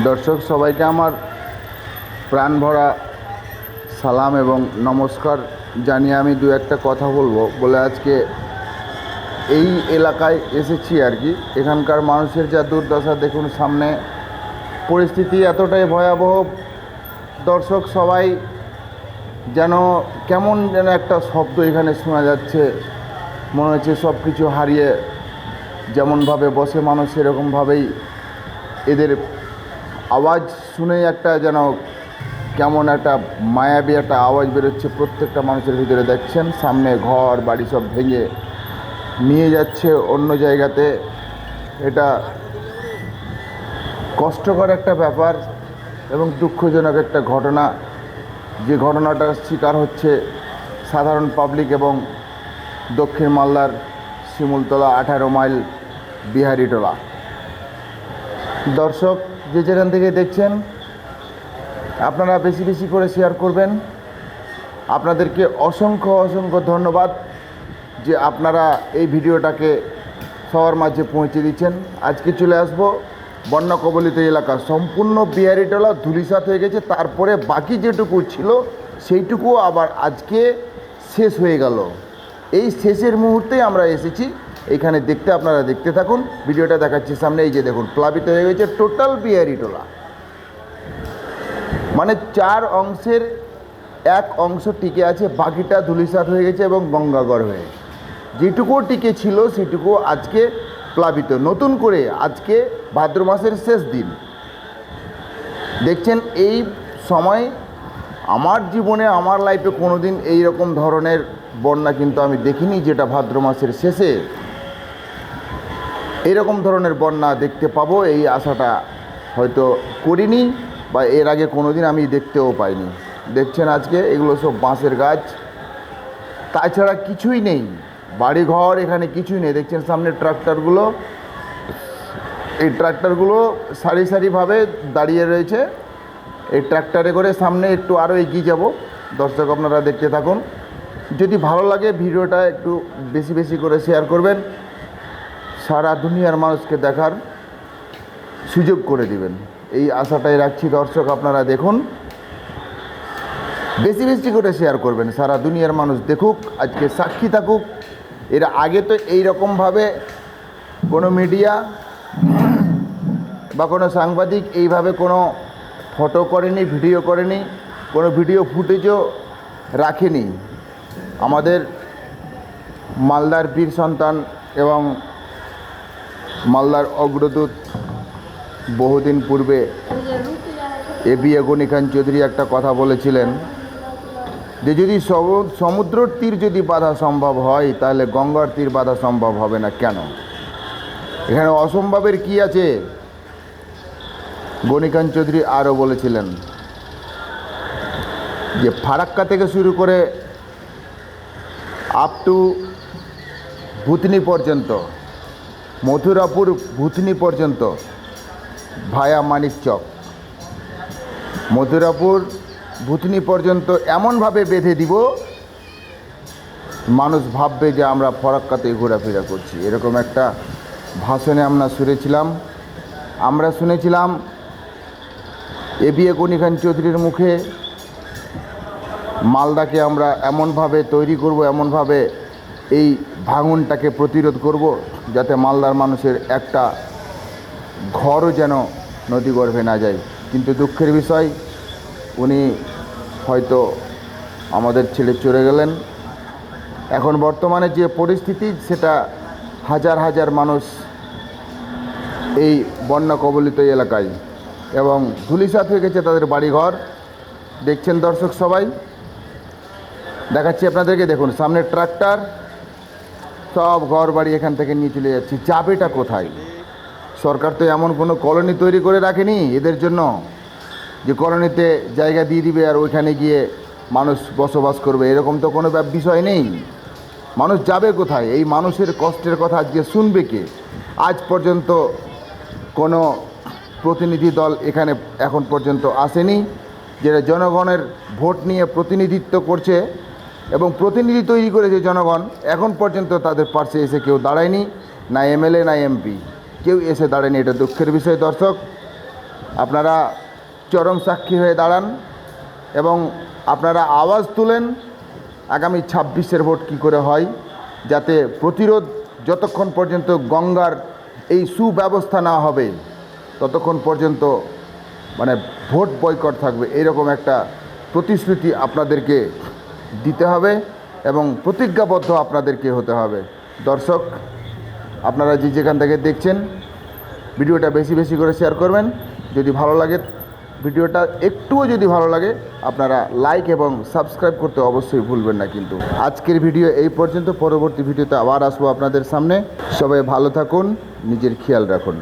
দর্শক, সবাইকে আমার প্রাণ ভরা সালাম এবং নমস্কার জানিয়ে আমি দু একটা কথা বলব। বলে আজকে এই এলাকায় এসেছি আর কি। এখানকার মানুষের যা দুর্দশা, দেখুন সামনে পরিস্থিতি এতটাই ভয়াবহ। দর্শক, সবাই যেন কেমন যেন একটা শব্দ এখানে শোনা যাচ্ছে। মনে হচ্ছে সব কিছু হারিয়ে যেমনভাবে বসে মানুষ, সেরকমভাবেই এদের আওয়াজ শুনেই একটা যেন কেমন একটা মায়াবী একটা আওয়াজ বেরোচ্ছে প্রত্যেকটা মানুষের ভিতরে। দেখছেন, সামনে ঘর, বাড়ি সব ভেঙে নিয়ে যাচ্ছে অন্য জায়গাতে। এটা কষ্টকর একটা ব্যাপার এবং দুঃখজনক একটা ঘটনা। যে ঘটনাটার শিকার হচ্ছে সাধারণ পাবলিক এবং দক্ষিণ মালদার শিমুলতলা আঠারো মাইল বিহারিটোলা। দর্শক যে যেখান থেকে দেখছেন, আপনারা বেশি বেশি করে শেয়ার করবেন। আপনাদেরকে অসংখ্য অসংখ্য ধন্যবাদ যে আপনারা এই ভিডিওটাকে সবার মাঝে পৌঁছে দিচ্ছেন। আজকে চলে আসব বন্যা কবলিত এলাকা। সম্পূর্ণ বিহারিটোলা ধুলিসাত হয়ে গেছে, তারপরে বাকি যেটুকু ছিল সেইটুকু আবার আজকে শেষ হয়ে গেল। এই শেষের মুহূর্তে আমরা এসেছি এখানে দেখতে আপনারা দেখতে থাকুন। ভিডিওটা দেখাচ্ছি সামনে, এই যে দেখুন, প্লাবিত হয়ে গেছে টোটাল বিহারিটোলা মানে চার অংশের এক অংশ টিকে আছে, বাকিটা ধুলিসাৎ হয়ে গেছে এবং গঙ্গাগড় হয়ে। যেটুকু টিকে ছিল, সেটুকু আজকে প্লাবিত। নতুন করে আজকে ভাদ্র মাসের শেষ দিন। দেখছেন, এই সময় আমার জীবনে, আমার লাইফে কোনো দিন এইরকম ধরনের বন্যা কিন্তু আমি দেখিনি, যেটা ভাদ্র মাসের শেষে। এরকম ধরনের বন্যা দেখতে পাবো, এই আশাটা হয়তো করিনি বা এর আগে কোনো দিন আমি দেখতেও পাইনি। দেখছেন আজকে, এগুলো সব বাঁশের গাছ। তাছাড়া কিছুই নেই, বাড়িঘর এখানে কিছুই নেই। দেখছেন সামনে ট্রাক্টরগুলো? এই ট্রাক্টরগুলো সারি সারিভাবে দাঁড়িয়ে রয়েছে। এই ট্রাক্টরে করে সামনে একটু আরও এগিয়ে যাব। দর্শক আপনারা দেখতে থাকুন। যদি ভালো লাগে ভিডিওটা একটু বেশি বেশি করে শেয়ার করবেন। সারা দুনিয়ার মানুষকে দেখার সুযোগ করে দিবেন। এই আশাটাই রাখছি, দর্শক আপনারা দেখুন। বেশি বেশি করে শেয়ার করবেন, সারা দুনিয়ার মানুষ দেখুক, আজকে সাক্ষী থাকুক। এর আগে তো এই রকমভাবে কোনো মিডিয়া বা কোনো সাংবাদিক এইভাবে কোনো ফটো করেনি ভিডিও করেনি, কোনো ভিডিও ফুটেজও রাখেনি। আমাদের মালদার বীর সন্তান এবং মালদার অগ্রদূত বহুদিন পূর্বে এ বি গনি খান চৌধুরী একটা কথা বলেছিলেন যে যদি সম- সমুদ্রর তীর যদি বাধা সম্ভব হয়, তাহলে গঙ্গার তীর বাধা সম্ভব হবে না কেন? এখানে অসম্ভবের কি আছে? গণিকান চৌধুরী আরও বলেছিলেন যে ফারাক্কা থেকে শুরু করে আপ টু ভূতনি পর্যন্ত মথুরাপুর ভূতনি পর্যন্ত ভায়া মানিকচক মথুরাপুর ভূতনি পর্যন্ত এমনভাবে বেঁধে দিব, মানুষ ভাববে যে আমরা ফরাক্কাতে ঘোরাফেরা করছি। এরকম একটা ভাষণে আমরা শুনেছিলাম। আমরা শুনেছিলাম, এ বি এ গনি খান চৌধুরীর মুখে মালদাকে আমরা এমনভাবে তৈরি করব, এমনভাবে এই ভাঙনটাকে প্রতিরোধ করব যাতে মালদার মানুষের একটা ঘরও যেন নদীগর্ভে না যায়। কিন্তু দুঃখের বিষয়, উনি হয়তো আমাদের ছেড়ে চলে গেলেন। এখন বর্তমানে যে পরিস্থিতি, সেটা হাজার হাজার মানুষ এই বন্যা কবলিত এলাকায় এবং ধুলিসাত হয়ে গেছে তাদের বাড়িঘর। দেখছেন দর্শক সবাই? দেখাচ্ছি আপনাদেরকে, দেখুন সামনে ট্রাক্টর। সব ঘর বাড়ি এখান থেকে নিয়ে চলে যাচ্ছে। চাবেটা কোথায়? সরকার তো এমন কোনো কলোনি তৈরি করে রাখেনি এদের জন্য, যে কলোনিতে জায়গা দিয়ে দিবে আর ওইখানে গিয়ে মানুষ বসবাস করবে। এরকম তো কোনো বিষয় নেই। মানুষ যাবে কোথায়? এই মানুষের কষ্টের কথা আজকে শুনবে কে? আজ পর্যন্ত কোনো প্রতিনিধি দল এখানে এখন পর্যন্ত আসেনি। যেটা জনগণের ভোট নিয়ে প্রতিনিধিত্ব করছে এবং প্রতিনিধি তৈরি করেছে জনগণ, এখন পর্যন্ত তাদের পাশে এসে কেউ দাঁড়ায়নি, না এমএলএ, না এমপি। কেউ এসে দাঁড়ায়নি, এটা দুঃখের বিষয়, দর্শক। আপনারা চরম সাক্ষী হয়ে দাঁড়ান এবং আপনারা আওয়াজ তুলেন আগামী ছাব্বিশের ভোট কী করে হয়, যাতে প্রতিরোধ যতক্ষণ পর্যন্ত গঙ্গার এই সুব্যবস্থা না হবে, ততক্ষণ পর্যন্ত মানে ভোট বয়কট থাকবে, এরকম একটা প্রতিশ্রুতি আপনাদেরকে দিতে হবে এবং প্রতিজ্ঞাবদ্ধ আপনাদেরকে হতে হবে। দর্শক, আপনারা যে যেখান থেকে দেখছেন, ভিডিওটা বেশি বেশি করে শেয়ার করবেন। যদি ভালো লাগে ভিডিওটা, একটুও যদি ভালো লাগে, আপনারা লাইক এবং সাবস্ক্রাইব করতে অবশ্যই ভুলবেন না কিন্তু। আজকের ভিডিও এই পর্যন্ত। পরবর্তী ভিডিওতে আবার আসব আপনাদের সামনে। সবাই ভালো থাকুন, নিজের খেয়াল রাখুন।